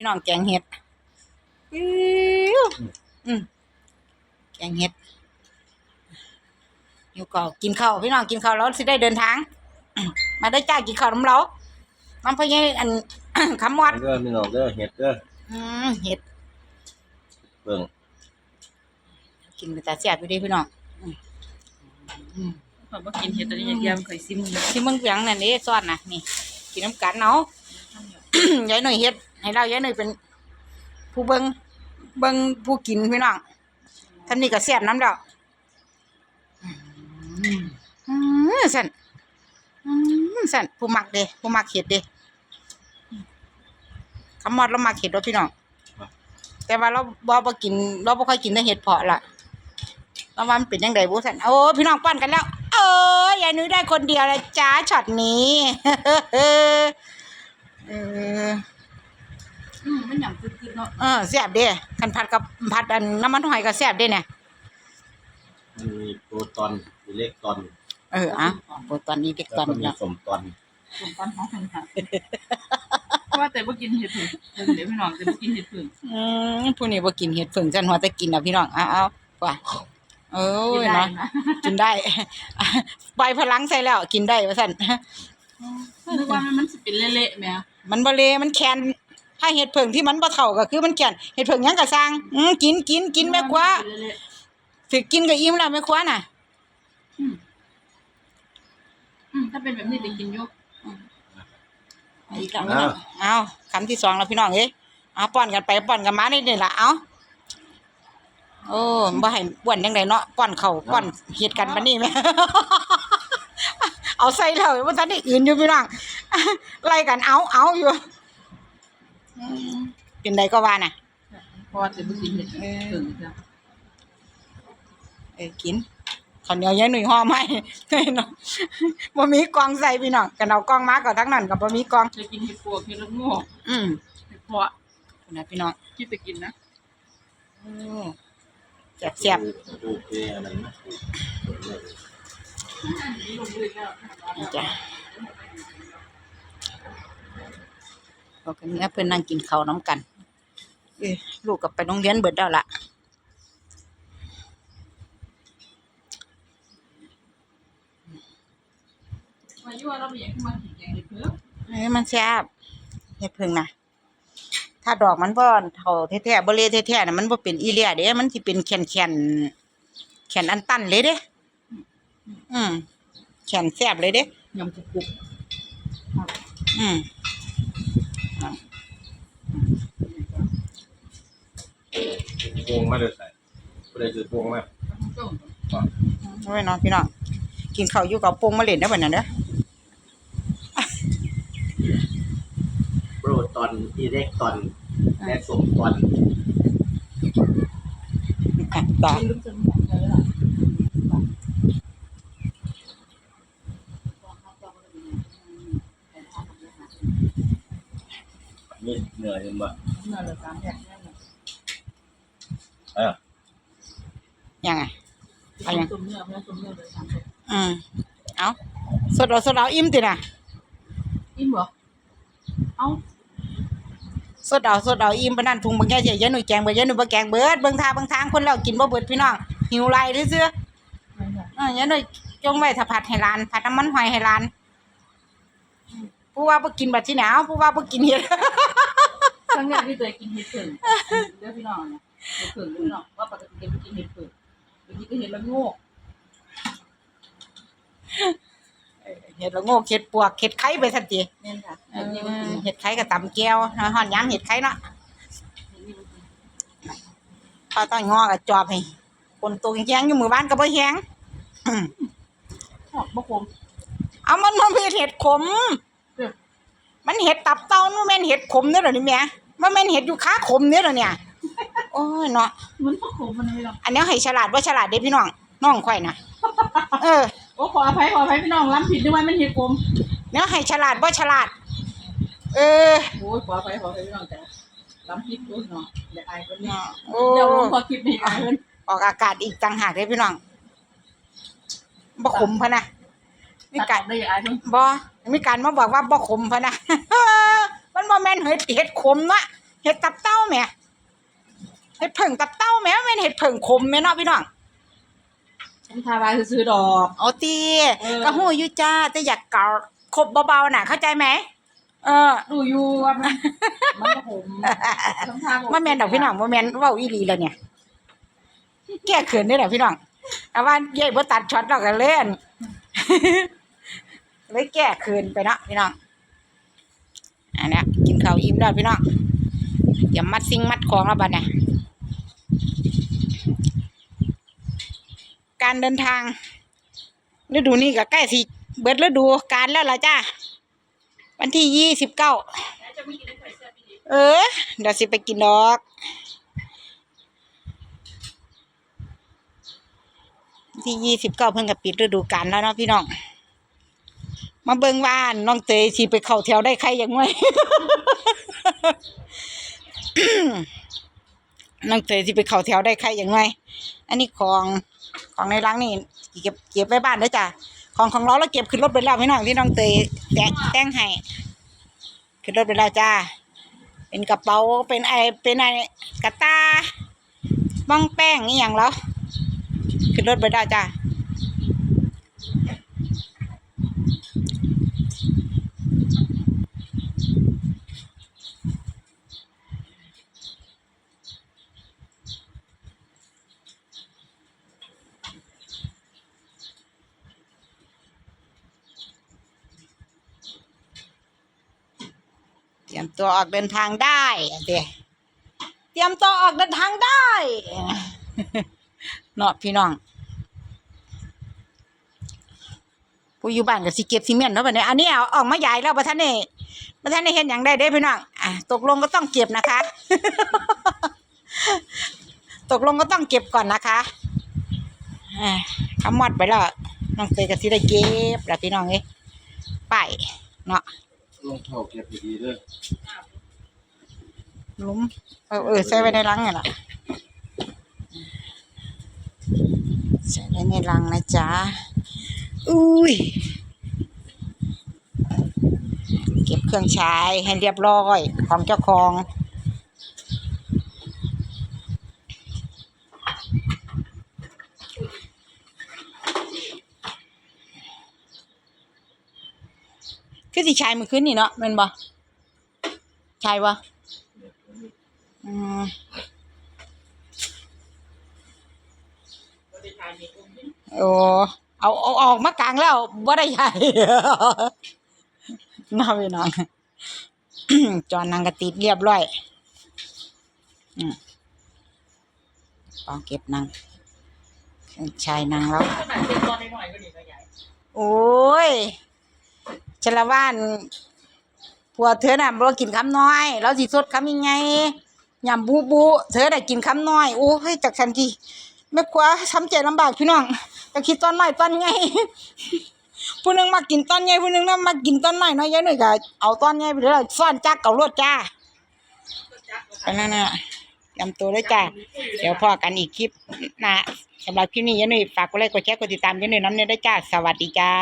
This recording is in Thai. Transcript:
พี่น้องแกงเห็ดอิ๊วอืมแกงเห็ดอยู่ก็กินข้าวพี่น้องกินข้าวแล้วสิได้เดินทาง มาได้จ้ากินข้าวน้ำเราน้ำพะเยอันคำมอดเด้อพี่น้องเด้อเห็ดเด้ออืมเห็ดเบิ่งกินไปแต่แซ่บอยู่เดีพี่น้องอืมอืมข่อยบ่กินเห็ดตัวนี้อย่างเดียวข่อยซิมเลยที่มึงเปียงนั่นนี่ซ่อนนะนี่กินน้ำกันเนาะยายหน่อยเฮ็ด ให้เรายายหน่อยเป็น ผู้เบิงเบิงผู้กินพี่น้องท่านนี่ก็แซ่บน้ำดอกอืมสั่นอืมสั่นผู้มักเด้ผู้มักเห็ดเด้คำมอดเรามักเห็ดเด้อพี่น้องแต่ว่าเราบ่บ่กินเราบ่ค่อยกินแต่เห็ดเพาะล่ะเราว่ามันเป็นจังไดบ่สั่นโอ้พี่น้องปั้นกันแล้ว เอ้ยยายนุ้ยได้คนเดียวละจ้าช็อตนี้เออ อืมมันหยังกึดๆเนาะเออแซ่บเด้คันผัดกับผัดอันน้ำมันหอยก็แซ่บเด้เนี่ยมันมีโปรตอนมีเลขตอนเอออะโอ้ตอนนี้เด็กแล้วตอนก็มีแล้วสมตอนสมปันของหันค่ะเพราะว่าแต่บ่กินเห็ดผึ่งเดี๋ยวพี่น้องแต่บ่กินเห็ดผึ่งอืมผู้นี้บ่กินเห็ดเพิ่งจันหัวแต่กินอะพี่น้องเอาเอาว่าเอ้กินยได้เนาะ นะกินได้ ปล่อยพลังใส่แล้ว กินได้ว่าซั่นนึกว่ามันมันสิเป็นเละๆแหมมันบ่เละมันแคน ถ้าเห็ดเพิ่งที่มันบ่เท่าก็คือมันแคนเห็ดเพิ่งหยังก็สร้างอืมกินกินกินแม่ครัวเป็นเละสิกินก็อิ่มแล้วแม่ครัวน่ะๆอืมอืมถ้าเป็นแบบนี้จะกินอยู่อีกคำนึงเอาคำที่สองแล้วพี่น้องเอ้ยเอาป้อนกันไปป้อนกันมานี่นี่ล่ะเอาโอ้บ่ให้ป้วนจังไดเนาะป้อนเข้าป้อนเฮ็ดกันบัดนี้แม่เอาใส่แล้วบ่ทันได้อื่นอยู่พี่น้องไล่กันเอาเอาอยู่อืม เป็นใดก็ว่าน่ะพราะว่าแต่บ่กินเห็ดผึ่งจ้ะเออกินข้าวเหนียวยายหนุ่ยห่อไหมเนาะบ่มีกองใส่พี่น้องกันเอากองมาก็ทั้งนั้นก็บ่มีกองจะกินเห็ดปวกเห็ดละโงกอืมเห็ดเพาะนะพี่น้องคิดจะกินนะอืมแซ่บดูเพอะไรนะๆนี่จ้ะเราก็มีเพิ่นนั่งกินข้าวน้ำกันเอ้ยลูกก็ไปโรงเรียนเบิดแล้วล่ะว่าอยู่ว่าเราบ่อยากให้มากินแกงเห็ดผึ่งเอ้ยมันแซ่บเฮ็ดเพิ่งนะถ้าดอกมันบ่เท่าแท้ๆบ่เละแท้ๆน่ะมันบ่เป็นอีเลียเด้มันสิเป็นแข็งๆแข็งอันตันเลยเด้ อืมแข็งแซ่บเลยเด้ยำกรุบอืม พวงมาเด้อใส่บ่ได้ซื้อพวงมาๆต้มเอาไว้เนอนพี่น้องกินข้าวอยู่กับโป่งมาเล่นได้อบัดนั้นเด้อโปรตอนมีเลขตอน และสมตอนอะต่อไม่รู้จะหมดเลยล่ะมีเหนื่อยเห็นบ่ เนื้อเหลือสามแผ่นแน่นอน เออ ยังไงเอาตุ่มเนื้อเนื้อตุ่มเนื้อเหลือสามแผ่นอืมเอาสดเอาสดเอาอิ่มติน่ะอิ่มเหรอเอ้าสดเอาสดเอาอิ่มปานนั้นถุงบางแก่เสียยายหนุ่ยแกงเบิดยายหนุ่ยบ่แกงเบิดเบิ่งทาเบิ่งทางคนเรากินบ่เบิดพี่น้องหิวไหลซื่อไม่ใช่ๆเออยายหนุ่ยจงไว้ถ้าผัดให้หลานผัดน้ำมันหอยให้หลานผู้ว่าบ่กินบัดที่หนาวผู้ว่าบ่กินเฮ็ดครั้งแรกที่เคยกินเห็ดเผือกเดี๋ยวพี่น้องเนี่ยเห็ดเผือกพี่น้องว่าปกติจะไม่กินเห็ดเผือกบางทีก็ เห็ดละโงกเฮ็ดละโงกเฮ็ดปวกเฮ็ดไข่ไปซั่นติเนี่ยค่ะเออันนี้ก็กินอเฮ็ดไข่กับตำแก้วฮอนยามเฮ็ดไข่เนาะพอต้องงอกับจอบให้คนตัวแข็งๆอยู่มือบ้านก็บ่แข็งอืมหอมบะคมเอามันมันเป็นเห็ดขม มันเห็ดตับเต้ามันแม่นเห็ดขมเด้อเดี๋ยวนี้แหม่มันแม่นเห็ดอยู่ขาขมเด้อเดี๋ยวเนี่ยโอ้ยเนาะมันบะคมมันไม่หรอกอันนี้ให้ฉลาดบ่ฉลาดเด้พี่น้องน้องข่อยน่ะเออโอ้ขออภัยขออภัยพี่น้องล้ำผิดด้วยมันเห็ดกลมเนี้ยให้ฉลาดบ่ฉลาด เออโอ้ยขออภัยขออภัยพี่น้องแต่ล้ำผิดด้วยเนาะเดี๋ยวอายคนนี้โอ้เดี๋ยวลงพอคลิปนี้อายคนออกอากาศอีกต่างหากเด้พี่น้องบ่ขมพะนะมีตัดการได้อายคนบ่มีการมาบอกว่าบ่ขมพะนะมันบ่แม่นเห็ดเห็ดขมนะเห็ดตับเต้าแหม่ เห็ดเพิ่งตับเต้าแหม่แม่นเห็ดเพิ่งขมแม่เนาะพี่น้องฉันทาบายซื้อๆดอกเอาตีเออก็หู้อยู่จ้าแต่อยากเกาครบเบาๆน่ะเข้าใจไหมเออดูอยู่ว่ามันมันก็ผมฉันทาบอกว่าแม่นดอกพี่น้องว่าแม่นเว้าอีหลีแล้วเนี่ย แก้เขินได้อดอกพี่น้องแต่ว่าเย่บ่ตัดช็อตดอกกันเล่นเลยแก้เขินไปเนาะพี่น้องอันเนี้ยกินข้าวอิ่มแล้วพี่น้องอย่ามัดสิ่งมัดของแล้วบัดเนี่ย การเดินทางฤดูนี้ก็ใกล้สิเบิดฤดูการแล้วล่ะจ้าวันที่ยี่สิบเก้าเออเดี๋ยวสิไปกินดอกที่ยี่สิบเก้าเพิ่งกับปิดฤดูกาลแล้วเนาะพี่น้อง มาเบิ่งว่าน้องเตยสิไปเข้าแถวได้ใครอย่างไง น้องเตยที่ไปเข่าแถวได้ใครอย่างไรอันนี้ของของในรังนี่เก็บเก็บไว้บ้านด้อจ้ะของของเราเราเก็บขึ้นรถไปแล้วพี่น้องที่น้องเตยแต่งแต่งให้ขึ้นรถไปแล้วจ้าเป็นกระเป๋าเป็นไอเป็นไอกระตาบ้องแป้งนี่อย่างแล้วขึ้นรถไปได้จ้า รียมตัวออกเดินทางได้เดี๋ยเตรียมตัวออกเดินทางได้เนาะพี่น้องผู้อยู่บ้านก็สิเก็บซีเมนต์เนาะบัดนี้อันนี้เอาออกมาใหญ่แล้วบ่ทันได้บ่ทันได้เห็นหยังได้เด้พี่น้องอะตกลงก็ต้องเก็บนะคะ ตกลงก็ต้องเก็บก่อนนะคะอ่าขมอดไปแล้วน้องเตยก็สิได้เก็บแล้วพี่น้องเอ้ไปเนาะ ลงเท่าเก็บดีๆเด้อลุมเออเออใส่ไว้ในรังไงล่ะใส่ไว้ในรังนะจ๊ะอุ้ยเก็บเครื่องใช้ให้เรียบร้อยของเจ้าของ คือสิชายมือขึ้นนี่เนาะแม่นบ่ชายบ่อืมบริการมีอุ้มดิโอ้เอาเอาออกมากลางแล้วบ่ได้ใหญ่น่าไปน้องจอนนางกระติดเรียบร้อยอืมปองเก็บนางชายนางแล้วขนาดเป็นตอนน้อยๆก็ดีก็ใหญ่โอ้ย ชลว่านผัวเธอน่ะบ่กินคำน้อยแล้วสิสดคำยังไงยำบูบูเธอได้กินคำน้อยโอ้ยจากฉันทีแม่ครัวทำใจลำบากพี่น้องก็คิดตอนน้อยตอนใหญ่ผู้นึงมากินตอนใหญ่ผู้นึงน่ะมากินตอนน้อยน้อยยายหน่อยก็เอาตอนใหญ่ไปเลยซ่อนจักเก่ารวดจ้าไปนั่นน่ะยำตัวด้วยจ้าเดี๋ยวพ่อกันอีกคลิปนะสำหรับคลิปนี้ยายหน่อยฝากกดไลค์กดแชร์กดติดตามยายหน่อยน้ำเนี่ยได้จ้า สวัสดีจ้า